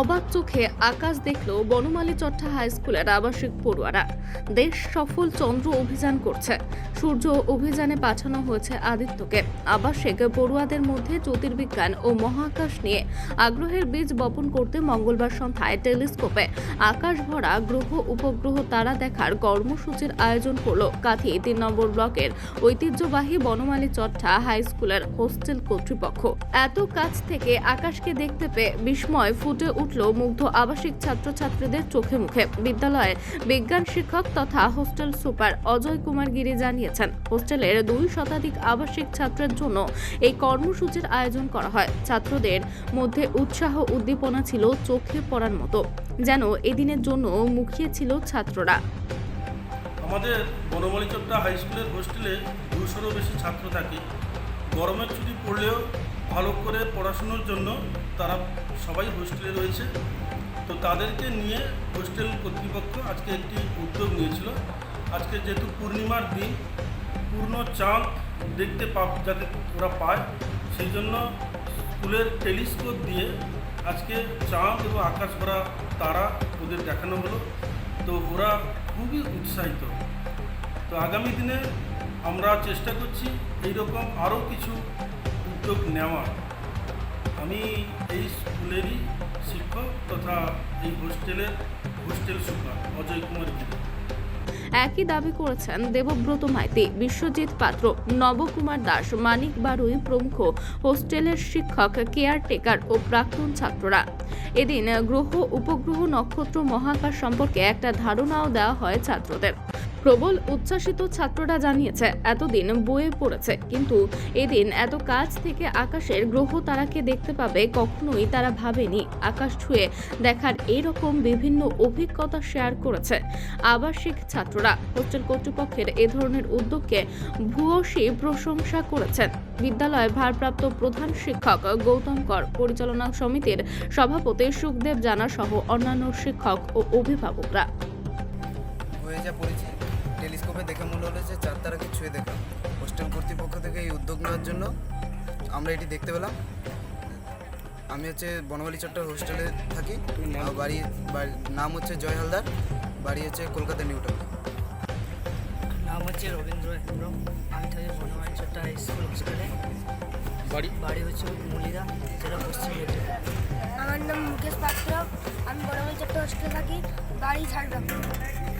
অবাক চোখে আকাশ দেখল বনমালী চট্টা হাই স্কুলের আবাসিক পড়ুয়ারা। দেশ সফল চন্দ্র অভিযান করছে। সূর্য অভিযানে পাঠানো হয়েছে আদিত্যকে। আবাসিক পড়ুয়াদের মধ্যে জ্যোতির্বিজ্ঞান ও মহাকাশ নিয়ে আগ্রহের বীজ বপন করতে মঙ্গলবার সন্ধ্যায় টেলিস্কোপে আকাশ ভরা গ্রহ উপগ্রহ তারা দেখার কর্মসূচির আয়োজন করল কাঁথি তিন নম্বর ব্লকের ঐতিহ্যবাহী বনমালী চট্টা হাই স্কুলের হোস্টেল কর্তৃপক্ষ। এত কাছ থেকে আকাশকে দেখতে পেয়ে বিস্ময় ফুটে উঠল মুগ্ধ আবাসিক ছাত্রছাত্রীদের চোখে মুখে। বিদ্যালয়ের বিজ্ঞান শিক্ষক তথা হোস্টেল সুপার অজয় কুমার গিরি জানিয়েছেন, হোস্টেলের দুই শতাধিক আবাসিক ছাত্রের জন্য এই কর্মসূচির আয়োজন করা হয়। ছাত্রদের মধ্যে উৎসাহ উদ্দীপনা ছিল চোখে পড়ার মতো, যেন এদিনের জন্য মুখিয়ে ছিল ছাত্ররা। আমাদের বনমালী চট্টা হাই স্কুলের হোস্টেলে দুশোরও বেশি ছাত্র থাকে। গরমের ছুটি পড়লেও ভালো করে পড়াশুনোর জন্য তারা সবাই হোস্টেলে রয়েছে। তো তাদেরকে নিয়ে হোস্টেল কর্তৃপক্ষ আজকে একটি উদ্যোগ নিয়েছিল। আজকে যেহেতু পূর্ণিমার দিন, পূর্ণ চাঁদ দেখতে পা যাতে ওরা পায়। সেই জন্য স্কুলের টেলিস্কোপ দিয়ে আজকে চাঁদ এবং আকাশ ভরা তারা ওদের দেখানো হলো। তো ওরা খুবই উৎসাহিত। তো আগামী দিনে আমরা চেষ্টা করছি এইরকম আরও কিছু উদ্যোগ নেওয়ার আমি এই স্কুলেরই শিক্ষক তথা এই হোস্টেলের হোস্টেল সুপার, অজয় কুমার একই দাবি করেছেন দেবব্রত মাইতি, বিশ্বজিৎ পাত্র, নবকুমার দাস, মানিক বারুই প্রমুখ হোস্টেলের শিক্ষক, কেয়ারটেকার ও প্রাক্তন ছাত্ররা। এদিন গ্রহ, উপগ্রহ, নক্ষত্র, মহাকাশ সম্পর্কে একটা ধারণাও দেওয়া হয় ছাত্রদের। প্রবল উচ্ছ্বাসিত ছাত্ররা জানিয়েছে, এতদিন বইয়ে পড়েছে। কিন্তু এদিন এত কাছ থেকে আকাশের গ্রহ তারাকে দেখতে পাবে কখনোই তারা ভাবেনি। আকাশ ছুঁয়ে দেখার এরকম বিভিন্ন অভিজ্ঞতা শেয়ার করেছে আবাসিক ছাত্ররা। হোস্টেল কর্তৃপক্ষের এ ধরনের উদ্যোগকে ভূয়সী প্রশংসা করেছেন। বিদ্যালয়ের ভারপ্রাপ্ত প্রধান শিক্ষক গৌতম কর, পরিচালনা সমিতির সভাপতি সুখদেব জানা সহ অন্যান্য শিক্ষক ও অভিভাবকরা। হয়ে যা টেলিস্কোপে দেখে মনে হলো যে চার তারাকে ছুঁয়ে দেখা হোস্টেল কর্তৃপক্ষ থেকে এই উদ্যোগ নেওয়ার জন্য আমরা এটি দেখতে পেলাম। আমি হচ্ছে বনমালী চট্টার হোস্টেলে থাকি। বাড়ি নাম হচ্ছে জয় হালদার। বাড়ি হচ্ছে কলকাতা নিউ টাউন। নাম হচ্ছে রবীন্দ্র হেমব্রম আমি থাকি বনমালী চট্টা হাই স্কুল হোস্টেলে। বাড়ি? বাড়ি হচ্ছে মুলিদা যেটা পশ্চিম মেদিনীপুর। আমার নাম মুকেশ পাত্র। আমি বড়মাল চট্ট হোস্টেলে থাকি। বাড়ি ঝাড়গ্রাম।